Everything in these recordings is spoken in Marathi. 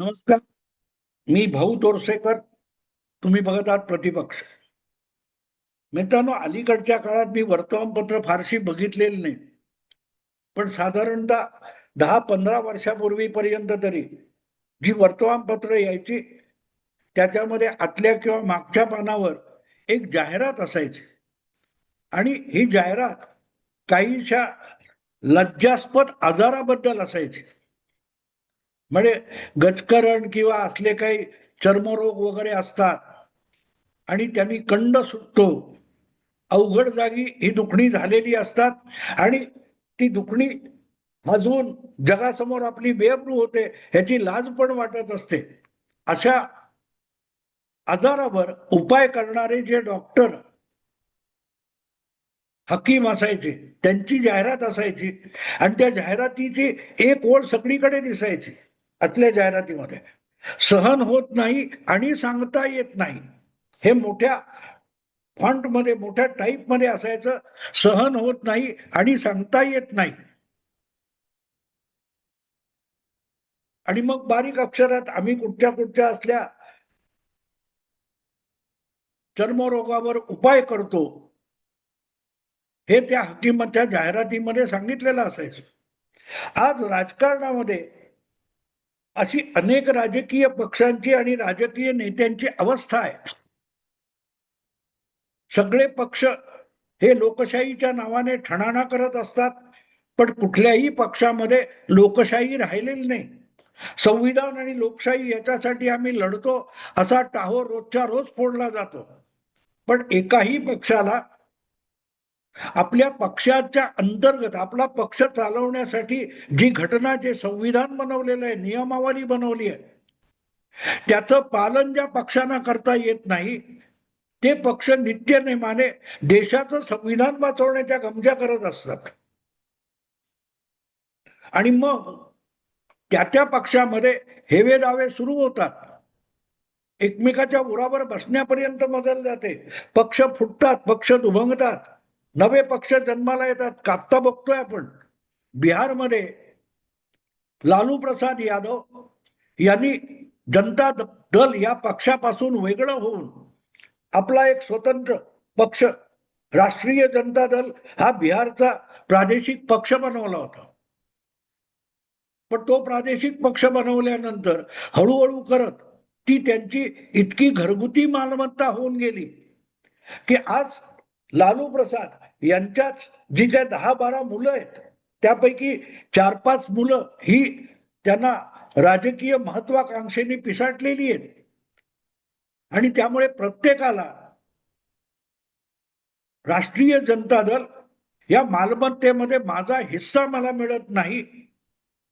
नमस्कार. मी भाऊ तोरसेकर तुम्ही बघत आहात प्रतिपक्ष. मित्रांनो अलीकडच्या काळात मी वर्तमानपत्र फारशी बघितलेली नाही. पण साधारणतः दहा पंधरा वर्षापूर्वीपर्यंत तरी जी वर्तमानपत्र यायची त्याच्यामध्ये आतल्या किंवा मागच्या पानावर एक जाहिरात असायची. आणि ही जाहिरात काहीशा लज्जास्पद आजाराबद्दल असायची. म्हणजे गजकरण किंवा असले काही चर्मरोग वगैरे असतात आणि त्यांनी कंड सुटतो अवघड जागी ही दुखणी झालेली असतात आणि ती दुखणी अजून जगासमोर आपली बेअब्रू होते ह्याची लाज पण वाटत असते. अशा आजारावर उपाय करणारे जे डॉक्टर हकीम असायचे त्यांची जाहिरात असायची आणि त्या जाहिरातीची एक ओळ सगळीकडे दिसायची. असल्या जाहिरातीमध्ये. सहन होत नाही आणि सांगता येत नाही. हे मोठ्या फॉन्टमध्ये मोठ्या टाईपमध्ये असायचं. सहन होत नाही आणि सांगता येत नाही. आणि मग बारीक अक्षरात आम्ही कुठच्या कुठच्या असल्या चर्मरोगावर उपाय करतो हे त्या हकीमतच्या जाहिरातीमध्ये सांगितलेलं असायचं. आज राजकारणामध्ये अशी अनेक राजकीय पक्षांची आणि राजकीय नेत्यांची अवस्था आहे. सगळे पक्ष हे लोकशाहीच्या नावाने ठणाणा करत असतात पण कुठल्याही पक्षामध्ये लोकशाही राहिलेली नाही. संविधान आणि लोकशाही याच्यासाठी आम्ही लढतो असा टाहो रोजच्या रोज फोडला जातो. पण एकाही पक्षाला आपल्या पक्षाच्या अंतर्गत आपला पक्ष चालवण्यासाठी जी घटना जे संविधान बनवलेलं आहे नियमावली बनवली आहे त्याचं पालन ज्या पक्षांना करता येत नाही ते पक्ष नित्य नेमाने देशाचं संविधान वाचवण्याच्या गमजा करत असतात. आणि मग त्या त्या पक्षामध्ये हेवे दावे सुरू होतात. एकमेकाच्या उरावर बसण्यापर्यंत मजल जाते. पक्ष फुटतात पक्ष दुभंगतात. नवे पक्ष जन्माला येतात. कात्ता बघतोय आपण. बिहारमध्ये लालू प्रसाद यादव यांनी जनता द- दल या पक्षापासून वेगळं होऊन आपला एक स्वतंत्र पक्ष राष्ट्रीय जनता दल हा बिहारचा प्रादेशिक पक्ष बनवला होता. पण तो प्रादेशिक पक्ष बनवल्यानंतर हळूहळू करत ती त्यांची इतकी घरगुती मालमत्ता होऊन गेली की आज लालू प्रसाद यांच्याच जी ज्या दहा बारा मुलं आहेत त्यापैकी चार पाच मुलं ही त्यांना राजकीय महत्वाकांक्षेने पिसाटलेली आहेत. आणि त्यामुळे प्रत्येकाला राष्ट्रीय जनता दल या मालमत्तेमध्ये माझा हिस्सा मला मिळत नाही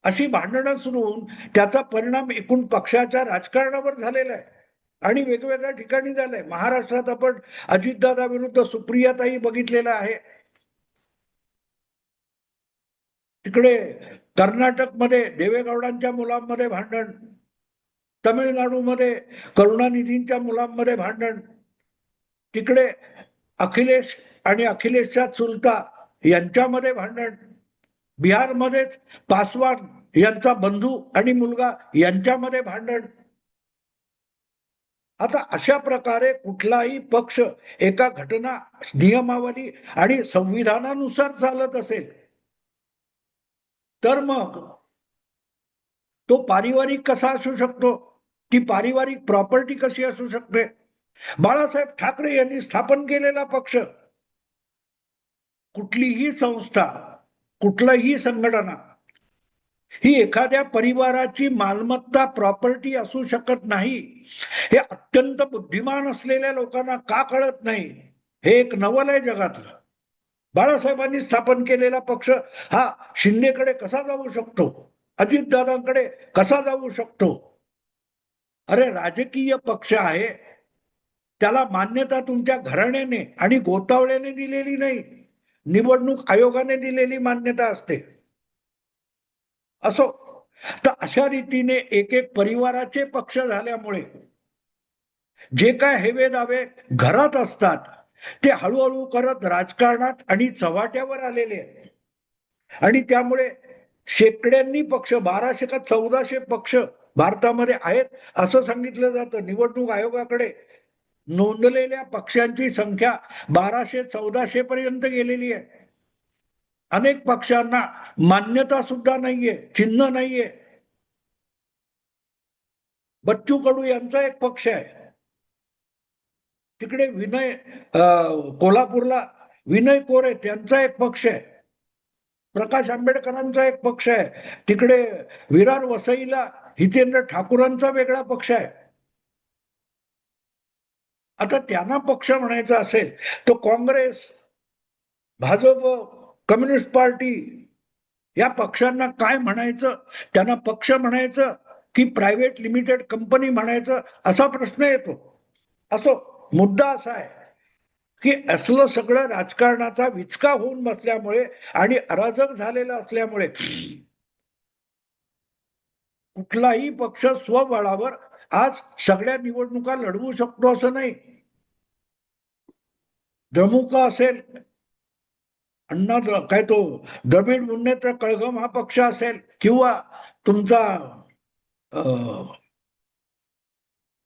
अशी भांडणं सुरू होऊन त्याचा परिणाम एकूण पक्षाच्या राजकारणावर झालेला आहे. आणि वेगवेगळ्या ठिकाणी झालंय. महाराष्ट्रात आपण अजितदादा विरुद्ध सुप्रियाताई बघितलेलं आहे. तिकडे कर्नाटकमध्ये देवेगौडांच्या मुलांमध्ये भांडण तमिळनाडूमध्ये करुणानिधींच्या मुलांमध्ये भांडण तिकडे अखिलेश आणि अखिलेशच्या चुलता यांच्यामध्ये भांडण बिहारमध्येच पासवान यांचा बंधू आणि मुलगा यांच्यामध्ये भांडण आता अशा प्रकारे कुठलाही पक्ष एका घटना नियमावली आणि संविधानानुसार चालत असेल तर मग तो पारिवारिक कसा असू शकतो? ती पारिवारिक प्रॉपर्टी कशी असू शकते? बाळासाहेब ठाकरे यांनी स्थापन केलेला पक्ष कुठलीही संस्था कुठलाही संघटना ही एखाद्या परिवाराची मालमत्ता प्रॉपर्टी असू शकत नाही. हे अत्यंत बुद्धिमान असलेल्या लोकांना का कळत नाही? हे एक नवल आहे जगातलं. बाळासाहेबांनी स्थापन केलेला पक्ष हा शिंदेकडे कसा जाऊ शकतो? अजितदादांकडे कसा जाऊ शकतो? अरे राजकीय पक्ष आहे. त्याला मान्यता तुमच्या घराण्याने आणि गोतावळ्याने दिलेली नाही. निवडणूक आयोगाने दिलेली मान्यता असते. असो. तर अशा रीतीने एक एक परिवाराचे पक्ष झाल्यामुळे जे काय हेवे दावे घरात असतात ते हळूहळू करत राजकारणात आणि चव्हाट्यावर आलेले आहेत. आणि त्यामुळे शेकड्यांनी पक्ष बाराशे का चौदाशे पक्ष भारतामध्ये आहेत असं सांगितलं जातं. निवडणूक आयोगाकडे नोंदलेल्या पक्षांची संख्या बाराशे चौदाशे पर्यंत गेलेली आहे. अनेक पक्षांना मान्यता सुद्धा नाहीये चिन्ह नाहीये. बच्चू कडू यांचा एक पक्ष आहे. तिकडे विनय कोल्हापूरला विनय कोरे त्यांचा एक पक्ष आहे. प्रकाश आंबेडकरांचा एक पक्ष आहे. तिकडे विरार वसईला हितेंद्र ठाकूरांचा वेगळा पक्ष आहे. आता त्यांना पक्ष म्हणायचा असेल तो काँग्रेस भाजप कम्युनिस्ट पार्टी या पक्षांना काय म्हणायचं? त्यांना पक्ष म्हणायचं की प्रायव्हेट लिमिटेड कंपनी म्हणायचं? असा प्रश्न येतो. असो मुद्दा असा आहे की असलं सगळं राजकारणाचा विचका होऊन बसल्यामुळे आणि अराजक झालेला असल्यामुळे कुठलाही पक्ष स्वबळावर आज सगळ्या निवडणुका लढवू शकतो असं नाही. द्रमुक असेल अण्णा काय तो द्रविड मुन्नेत्र कळगम हा पक्ष असेल किंवा तुमचा अं,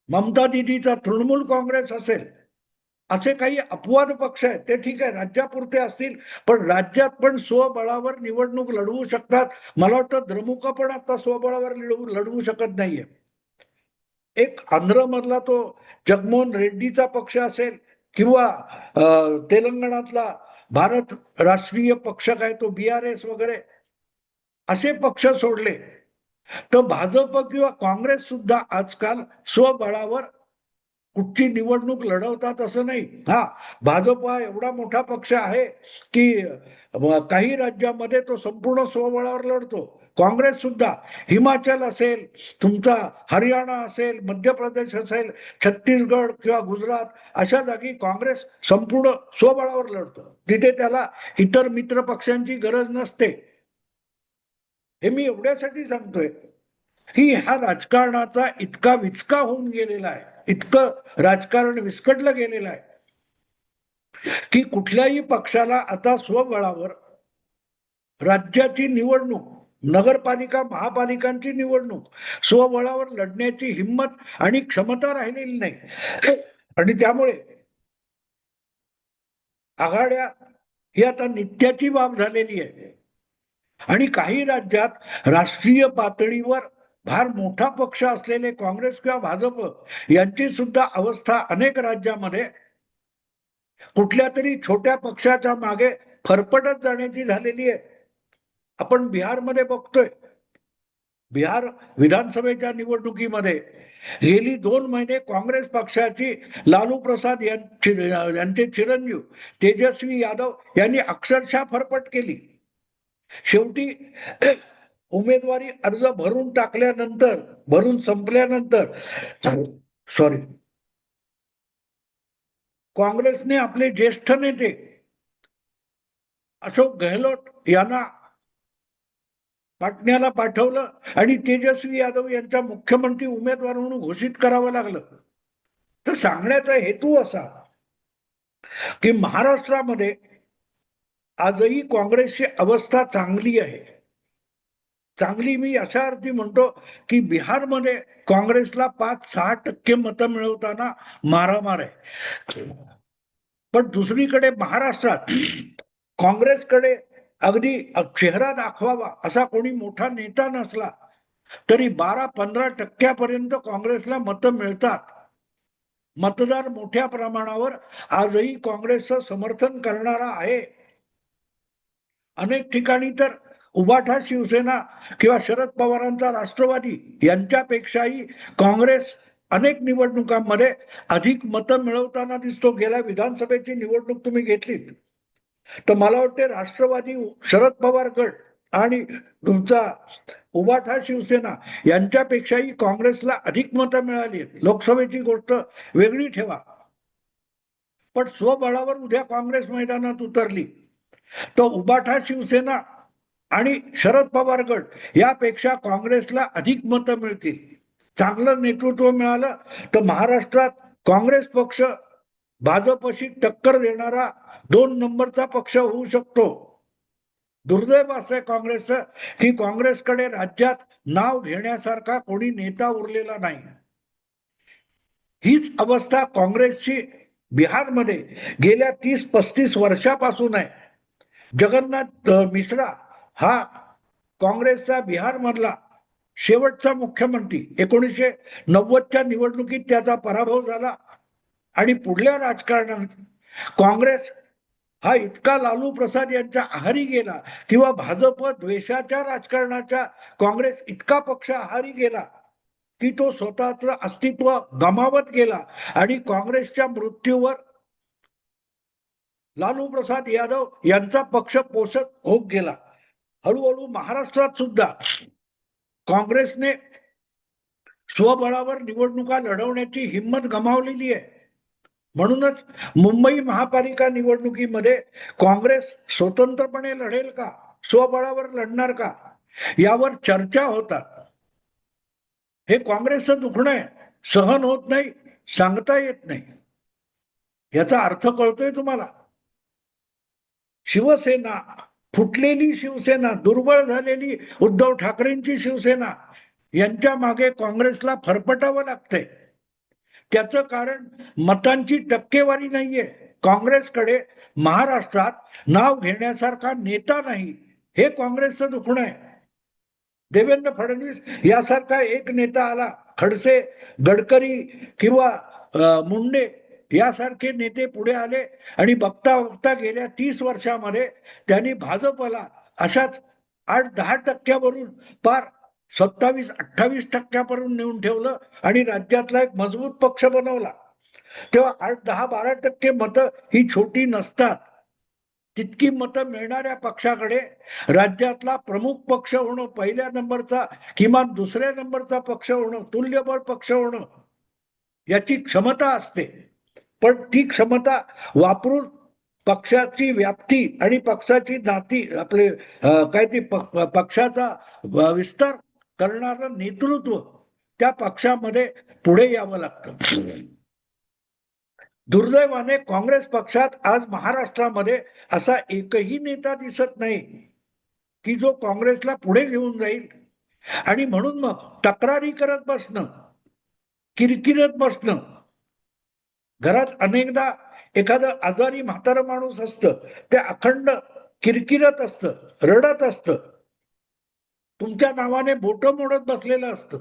ममता दिदीचा तृणमूल काँग्रेस असेल असे काही अपवाद पक्ष आहेत ते ठीक आहे राज्यापुरते असतील पण राज्यात पण स्वबळावर निवडणूक लढवू शकतात. मला वाटतं द्रमुक पण आता स्वबळावर लढवू लढवू शकत नाहीये. एक आंध्र मधला तो जगमोहन रेड्डीचा पक्ष असेल किंवा अं, तेलंगणातला भारत राष्ट्रीय पक्ष काय तो बी आर एस वगैरे असे पक्ष सोडले. तर भाजप किंवा काँग्रेस सुद्धा आजकाल स्वबळावर कुठची निवडणूक लढवतात असं नाही. हा भाजप हा एवढा मोठा पक्ष आहे की काही राज्यामध्ये तो संपूर्ण स्वबळावर लढतो. काँग्रेस सुद्धा हिमाचल असेल तुमचा हरियाणा असेल मध्य प्रदेश असेल छत्तीसगड किंवा गुजरात अशा जागी काँग्रेस संपूर्ण स्वबळावर लढतो. तिथे त्याला इतर मित्र पक्षांची गरज नसते. हे मी एवढ्यासाठी सांगतोय की ह्या राजकारणाचा इतका विचका होऊन गेलेला आहे इतकं राजकारण विस्कटलं गेलेलं आहे की कुठल्याही पक्षाला आता स्वबळावर राज्याची निवडणूक नगरपालिका महापालिकांची निवडणूक. स्वबळावर लढण्याची हिंमत आणि क्षमता राहिलेली नाही. आणि त्यामुळे आघाड्या ही आता नित्याची बाब झालेली आहे. आणि काही राज्यात राष्ट्रीय पातळीवर फार मोठा पक्ष असलेले काँग्रेस किंवा भाजप यांची सुद्धा अवस्था अनेक राज्यामध्ये कुठल्या तरी छोट्या पक्षाच्या मागे फरफटत जाण्याची झालेली आहे. आपण बिहारमध्ये बघतोय. बिहार विधानसभेच्या निवडणुकीमध्ये गेली दोन महिने काँग्रेस पक्षाची लालू प्रसाद यांचे चिरंजीव तेजस्वी यादव यांनी अक्षरशः फरफट केली. शेवटी उमेदवारी अर्ज भरून टाकल्यानंतर भरून संपल्यानंतर सॉरी काँग्रेसने आपले ज्येष्ठ नेते अशोक गेहलोत यांना पाटण्याला पाठवलं आणि तेजस्वी यादव यांच्या मुख्यमंत्री उमेदवार म्हणून घोषित करावं लागलं. तर सांगण्याचा हेतू असा की महाराष्ट्रामध्ये आजही काँग्रेसची अवस्था चांगली आहे. चांगली मी अशा अर्थी म्हणतो की बिहारमध्ये काँग्रेसला पाच सहा टक्के मतं मिळवताना मारामार आहे. पण दुसरीकडे महाराष्ट्रात काँग्रेसकडे अगदी चेहरा दाखवावा असा कोणी मोठा नेता नसला तरी बारा पंधरा टक्क्यापर्यंत काँग्रेसला मतं मिळतात. मतदार मोठ्या प्रमाणावर आजही काँग्रेसचं समर्थन करणारा आहे. अनेक ठिकाणी तर उबाठा शिवसेना किंवा शरद पवारांचा राष्ट्रवादी यांच्यापेक्षाही काँग्रेस अनेक निवडणुकांमध्ये अधिक मतं मिळवताना दिसतो. गेल्या विधानसभेची निवडणूक तुम्ही घेतलीत. तर मला वाटते राष्ट्रवादी शरद पवार गट आणि तुमचा उबाठा शिवसेना यांच्यापेक्षाही काँग्रेसला अधिक मतं मिळाली आहेत. लोकसभेची गोष्ट वेगळी ठेवा. पण स्वबळावर उद्या काँग्रेस मैदानात उतरली. तर उबाठा शिवसेना आणि शरद पवार गट यापेक्षा काँग्रेसला अधिक मतं मिळतील. चांगलं नेतृत्व मिळालं तर महाराष्ट्रात काँग्रेस पक्ष भाजपशी टक्कर देणारा दोन नंबरचा पक्ष होऊ शकतो. दुर्दैव असं आहे काँग्रेसचं की काँग्रेसकडे राज्यात नाव घेण्यासारखा कोणी नेता उरलेला नाही. हीच अवस्था काँग्रेसची बिहारमध्ये गेल्या तीस पस्तीस वर्षापासून आहे. जगन्नाथ मिश्रा हा काँग्रेसचा बिहारमधला शेवटचा मुख्यमंत्री. एकोणीसशे नव्वदच्या निवडणुकीत त्याचा पराभव झाला आणि पुढल्या राजकारणात काँग्रेस हा इतका लालू प्रसाद यांच्या आहारी गेला किंवा भाजप द्वेषाच्या राजकारणाच्या काँग्रेस इतका पक्ष आहारी गेला की तो स्वतःच अस्तित्व गमावत गेला आणि काँग्रेसच्या मृत्यूवर लालू प्रसाद यादव यांचा पक्ष पोषक होत गेला. हळूहळू महाराष्ट्रात सुद्धा काँग्रेसने स्वबळावर निवडणुका लढवण्याची हिंमत गमावलेली आहे. म्हणूनच मुंबई महापालिका निवडणुकीमध्ये काँग्रेस स्वतंत्रपणे लढेल का? स्वबळावर लढणार का? यावर चर्चा होतात. हे काँग्रेसचं दुखणं आहे. सहन होत नाही सांगता येत नाही. याचा अर्थ कळतोय तुम्हाला? शिवसेना फुटलेली शिवसेना दुर्बळ झालेली उद्धव ठाकरेंची शिवसेना यांच्या मागे काँग्रेसला फरफटावं लागतंय. त्याचं कारण मतांची टक्केवारी नाहीये. काँग्रेसकडे महाराष्ट्रात नाव घेण्यासारखा नेता नाही हे काँग्रेसचं दुखणं आहे. देवेंद्र फडणवीस यासारखा एक नेता आला खडसे गडकरी किंवा मुंडे यासारखे नेते पुढे आले आणि बघता बघता गेल्या तीस वर्षामध्ये त्यांनी भाजपला अशाच आठ दहा टक्क्यावरून पार सत्तावीस अठ्ठावीस टक्क्यापर्यंत नेऊन ठेवलं आणि राज्यातला एक मजबूत पक्ष बनवला. तेव्हा आठ दहा बारा टक्के मतं ही छोटी नसतात. तितकी मतं मिळणाऱ्या पक्षाकडे राज्यातला प्रमुख पक्ष होणं पहिल्या नंबरचा किमान दुसऱ्या नंबरचा पक्ष होणं तुल्यबळ पक्ष होणं याची क्षमता असते. पण ती क्षमता वापरून पक्षाची व्याप्ती आणि पक्षाची नाती आपले काय ती पक- पक्षाचा विस्तार करणारं नेतृत्व त्या पक्षामध्ये पुढे यावं लागतं. दुर्दैवाने काँग्रेस पक्षात आज महाराष्ट्रामध्ये असा एकही नेता दिसत नाही की जो काँग्रेसला पुढे घेऊन जाईल. आणि म्हणून मग तक्रारी करत बसणं किरकिरत बसणं घरात अनेकदा एखादं आजारी म्हातारं माणूस असतं ते अखंड किरकिरत असतं रडत असतं. तुमच्या नावाने बोट मोडत बसलेलं असतं.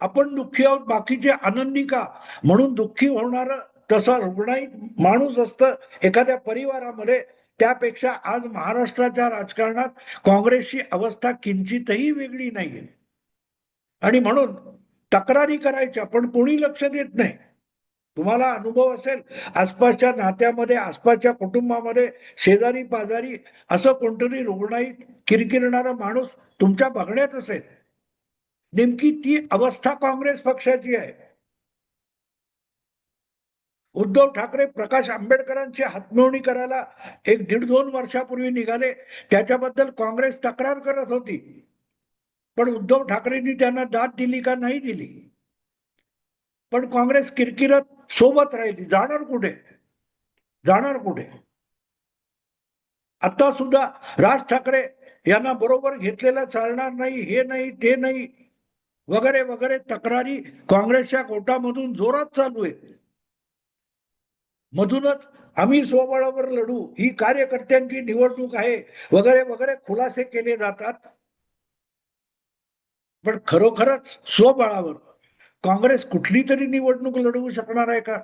आपण दुःखी आहोत बाकीचे आनंदी का? म्हणून दुःखी होणार तसा रुग्णाई माणूस असतं एखाद्या परिवारामध्ये. त्यापेक्षा आज महाराष्ट्राच्या राजकारणात काँग्रेसची अवस्था किंचितही वेगळी नाहीये. आणि म्हणून तक्रारी करायच्या पण कोणी लक्ष देत नाही. तुम्हाला अनुभव असेल आसपासच्या नात्यामध्ये आसपासच्या कुटुंबामध्ये शेजारी पाजारी असं कोणतरी रुग्णाईत किरकिरणारा माणूस तुमच्या बघण्यात असेल. नेमकी ती अवस्था काँग्रेस पक्षाची आहे. उद्धव ठाकरे प्रकाश आंबेडकरांची हातमिळवणी करायला एक दीड दोन वर्षापूर्वी निघाले. त्याच्याबद्दल काँग्रेस तक्रार करत होती. पण उद्धव ठाकरेंनी त्यांना दाद दिली का नाही दिली? पण काँग्रेस किरकिरत सोबत राहिली. जाणार कुठे? जाणार कुठे? आता सुद्धा राज ठाकरे यांना बरोबर घेतलेलं चालणार नाही हे नाही ते नाही. वगैरे वगैरे तक्रारी काँग्रेसच्या कोटामधून जोरात चालू आहे मधूनच आम्ही स्वबळावर लढू ही कार्यकर्त्यांची निवडणूक आहे. वगैरे वगैरे खुलासे केले जातात. पण खरोखरच स्वबळावर काँग्रेस कुठली तरी निवडणूक लढवू शकणार आहे का?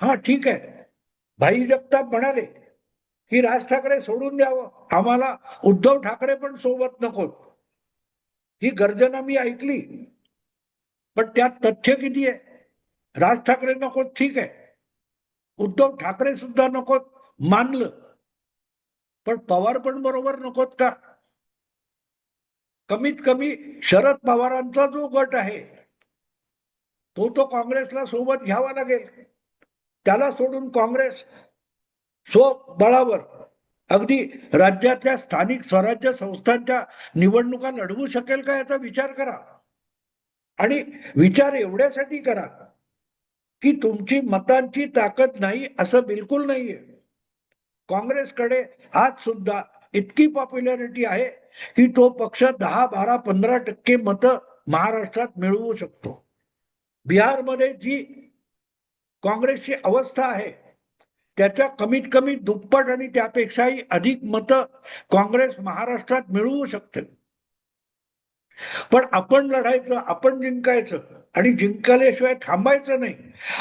हा ठीक आहे. भाई जगताप म्हणाले की राज ठाकरे सोडून द्यावं. आम्हाला उद्धव ठाकरे पण सोबत नकोत. ही गर्जना मी ऐकली. पण त्यात तथ्य किती आहे? राज ठाकरे नको ठीक आहे. उद्धव ठाकरे सुद्धा नकोत मानलं. पण पवार पण बरोबर नकोत का? कमीत कमी शरद पवारांचा जो गट आहे तो तो काँग्रेसला सोबत घ्यावा लागेल. त्याला सोडून काँग्रेस स्वबळावर. अगदी राज्यातल्या स्थानिक स्वराज्य संस्थांच्या निवडणुका लढवू शकेल का याचा विचार करा. आणि विचार एवढ्यासाठी करा की तुमची मतांची ताकद नाही असं बिलकुल नाहीये. काँग्रेसकडे आज सुद्धा इतकी पॉप्युलॅरिटी आहे की तो पक्ष दहा बारा पंधरा टक्के मतं महाराष्ट्रात मिळवू शकतो. बिहारमध्ये जी काँग्रेसची अवस्था आहे त्याच्या कमीत कमी दुप्पट आणि त्यापेक्षाही अधिक मतं काँग्रेस महाराष्ट्रात मिळवू शकते. पण आपण लढायचं आपण जिंकायचं आणि जिंकल्याशिवाय थांबायचं नाही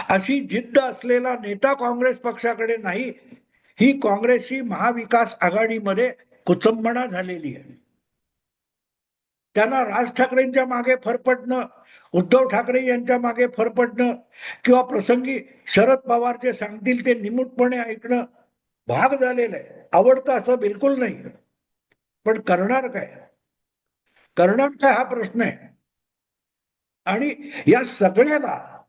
अशी जिद्द असलेला नेता काँग्रेस पक्षाकडे नाही. ही काँग्रेसची महाविकास आघाडीमध्ये कुचंबणा झालेली आहे. त्यांना राज ठाकरेंच्या मागे फरफटणं उद्धव ठाकरे यांच्या मागे फरफटणं किंवा प्रसंगी शरद पवार जे सांगतील ते निमूटपणे ऐकणं भाग झालेलं आहे. आवडतं असं बिलकुल नाही. पण करणार काय? करणार काय हा प्रश्न आहे. आणि या सगळ्याला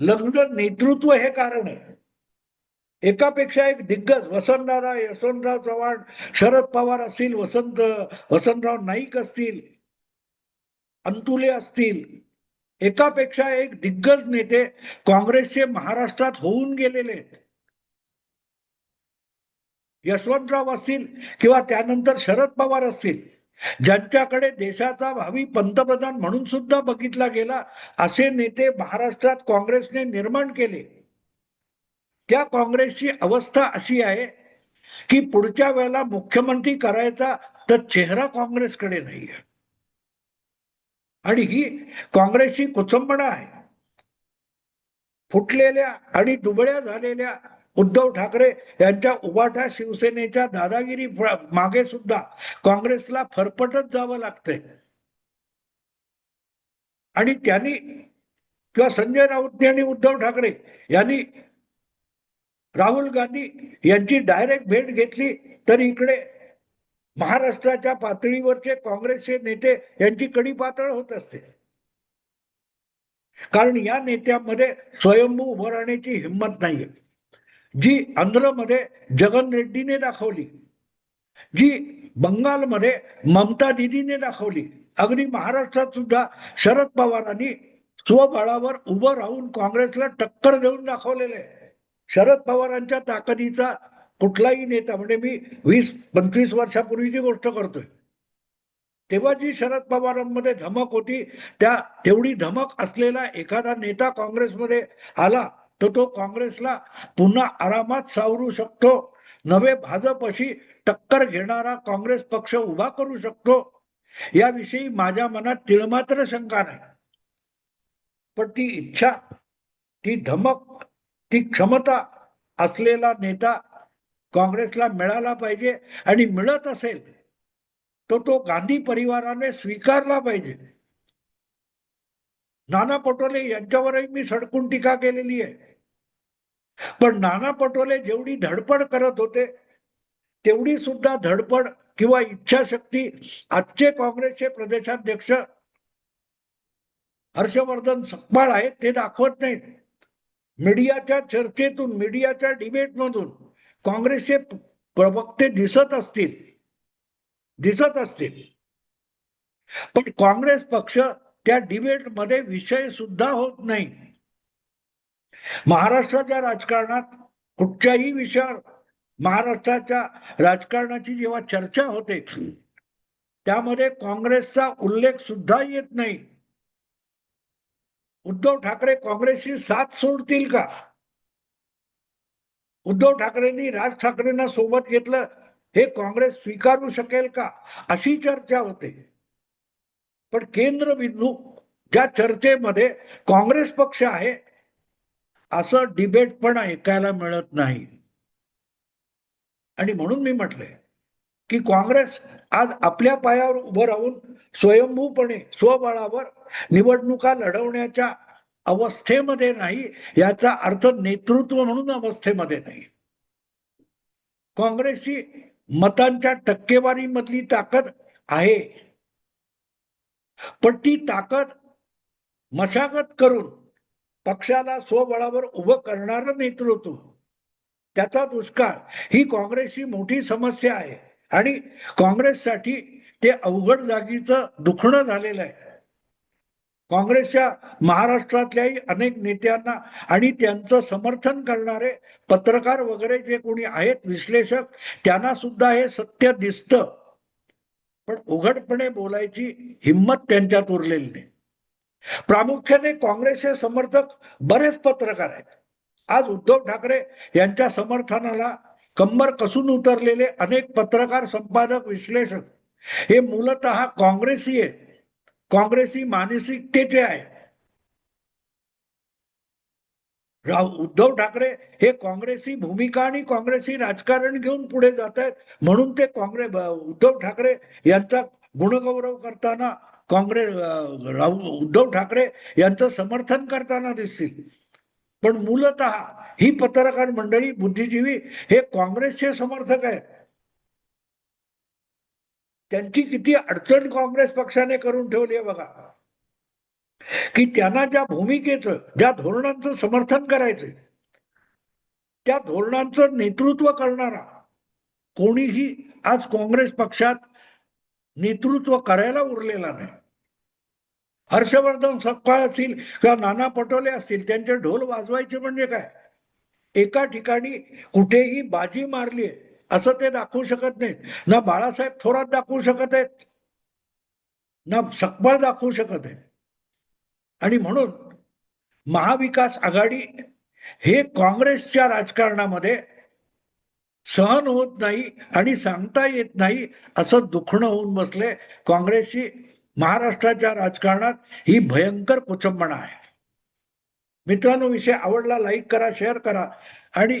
लग्न नेतृत्व हे कारण आहे. एकापेक्षा एक दिग्गज वसंतदादा यशवंतराव चव्हाण शरद पवार असतील वसंत वसंतराव नाईक असतील अंतुले असतील एकापेक्षा एक दिग्गज नेते काँग्रेसचे महाराष्ट्रात होऊन गेलेले आहेत. यशवंतराव असतील किंवा त्यानंतर शरद पवार असतील ज्यांच्याकडे देशाचा भावी पंतप्रधान म्हणून सुद्धा बघितला गेला असे नेते महाराष्ट्रात काँग्रेसने निर्माण केले. त्या काँग्रेसची अवस्था अशी आहे की पुढच्या वेळेला मुख्यमंत्री करायचा तर चेहरा काँग्रेसकडे नाही आहे आणि ही काँग्रेसची कुचंबणा आहे. फुटलेल्या आणि दुबळ्या झालेल्या उद्धव ठाकरे यांच्या उभाटा शिवसेनेच्या दादागिरी मागे सुद्धा काँग्रेसला फरफटत जावं लागतंय. आणि त्यांनी किंवा संजय राऊत यांनी उद्धव ठाकरे यांनी राहुल गांधी यांची डायरेक्ट भेट घेतली तर इकडे महाराष्ट्राच्या पातळीवरचे काँग्रेसचे नेते यांची कडी पातळ होत असते. कारण या नेत्यांमध्ये स्वयंभू उभं राहण्याची हिंमत नाहीये. जी आंध्रमध्ये जगन रेड्डीने दाखवली जी बंगालमध्ये ममता दिदीने दाखवली अगदी महाराष्ट्रात सुद्धा शरद पवारांनी स्वबळावर उभं राहून काँग्रेसला टक्कर देऊन दाखवलेलं आहे. शरद पवारांच्या ताकदीचा कुठलाही नेता म्हणजे मी वीस पंचवीस वर्षापूर्वीची गोष्ट करतोय तेव्हा जी शरद पवारांमध्ये धमक होती त्या तेवढी धमक असलेला एखादा नेता काँग्रेसमध्ये आला तर तो काँग्रेसला पुन्हा आरामात सावरू शकतो. नवे भाजप अशी टक्कर घेणारा काँग्रेस पक्ष उभा करू शकतो. याविषयी माझ्या मनात तिळमात्र शंका नाही. पण ती इच्छा ती धमक ती क्षमता असलेला नेता काँग्रेसला मिळाला पाहिजे आणि मिळत असेल तर तो गांधी परिवाराने स्वीकारला पाहिजे. नाना पटोले यांच्यावरही मी सडकून टीका केलेली आहे. पण नाना पटोले जेवढी धडपड करत होते तेवढी सुद्धा धडपड किंवा इच्छाशक्ती आजचे काँग्रेसचे प्रदेशाध्यक्ष हर्षवर्धन सकपाळ आहेत ते दाखवत नाहीत. मीडियाच्या चर्चेतून मीडियाच्या डिबेटमधून काँग्रेसचे प्रवक्ते दिसत असतील दिसत असतील. पण काँग्रेस पक्ष त्या डिबेटमध्ये विषय सुद्धा होत नाही. महाराष्ट्राच्या राजकारणात कुठच्याही विषयावर महाराष्ट्राच्या राजकारणाची जेव्हा चर्चा होते त्यामध्ये काँग्रेसचा उल्लेख सुद्धा येत नाही. उद्धव ठाकरे काँग्रेसची साथ सोडतील का? उद्धव ठाकरेंनी राज ठाकरेंना सोबत घेतलं हे काँग्रेस स्वीकारू शकेल का? अशी चर्चा होते. पण केंद्रबिंदू ज्या चर्चेमध्ये काँग्रेस पक्ष आहे असं डिबेट पण ऐकायला मिळत नाही. आणि म्हणून मी म्हटलंय की काँग्रेस आज आपल्या पायावर उभं राहून स्वयंभूपणे स्वबळावर निवडणुका लढवण्याच्या अवस्थेमध्ये नाही याचा अर्थ नेतृत्व म्हणून अवस्थेमध्ये नाही. काँग्रेसची मतांच्या टक्केवारीमधली ताकद आहे. पण ती ताकद मशागत करून पक्षाला स्वबळावर उभं करणारं नेतृत्व त्याचा दुष्काळ ही काँग्रेसची मोठी समस्या आहे. आणि काँग्रेससाठी ते अवघड जागीचं दुखणं झालेलं आहे. काँग्रेसच्या महाराष्ट्रातल्याही अनेक नेत्यांना आणि त्यांचं समर्थन करणारे पत्रकार वगैरे जे कोणी आहेत विश्लेषक त्यांना सुद्धा हे सत्य दिसतं. पण उघडपणे बोलायची हिंमत त्यांच्यात उरलेली नाही. प्रामुख्याने काँग्रेसचे समर्थक बरेच पत्रकार आहेत. आज उद्धव ठाकरे यांच्या समर्थनाला कंबर कसून उतरलेले अनेक पत्रकार संपादक विश्लेषक हे मूलतः काँग्रेसी आहेत. काँग्रेस ही मानसिकतेचे आहे. राव उद्धव ठाकरे हे काँग्रेसी भूमिका आणि काँग्रेसी राजकारण घेऊन पुढे जात आहेत म्हणून ते काँग्रेस उद्धव ठाकरे यांचा गुणगौरव करताना काँग्रेस राहू उद्धव ठाकरे यांचं समर्थन करताना दिसतील. पण मूलत ही पत्रकार मंडळी बुद्धिजीवी हे काँग्रेसचे समर्थक आहेत. त्यांची किती अडचण काँग्रेस पक्षाने करून ठेवली आहे बघा. की त्यांना ज्या भूमिकेचं ज्या धोरणांचं समर्थन करायचं त्या धोरणांचं नेतृत्व करणारा कोणीही आज काँग्रेस पक्षात नेतृत्व करायला उरलेला नाही. हर्षवर्धन सपकाळ असतील किंवा नाना पटोले असतील त्यांचे ढोल वाजवायचे म्हणजे काय? एका ठिकाणी कुठेही बाजी मारली आहे असं ते दाखवू शकत नाहीत. ना बाळासाहेब थोरात दाखवू शकत आहेत. ना सकबळ दाखवू शकत आहे आणि म्हणून महाविकास आघाडी हे काँग्रेसच्या राजकारणामध्ये सहन होत नाही आणि सांगता येत नाही असं दुखणं होऊन बसले काँग्रेसची महाराष्ट्राच्या राजकारणात ही भयंकर कुचंबणा आहे. मित्रांनो विषय आवडला लाईक करा शेअर करा आणि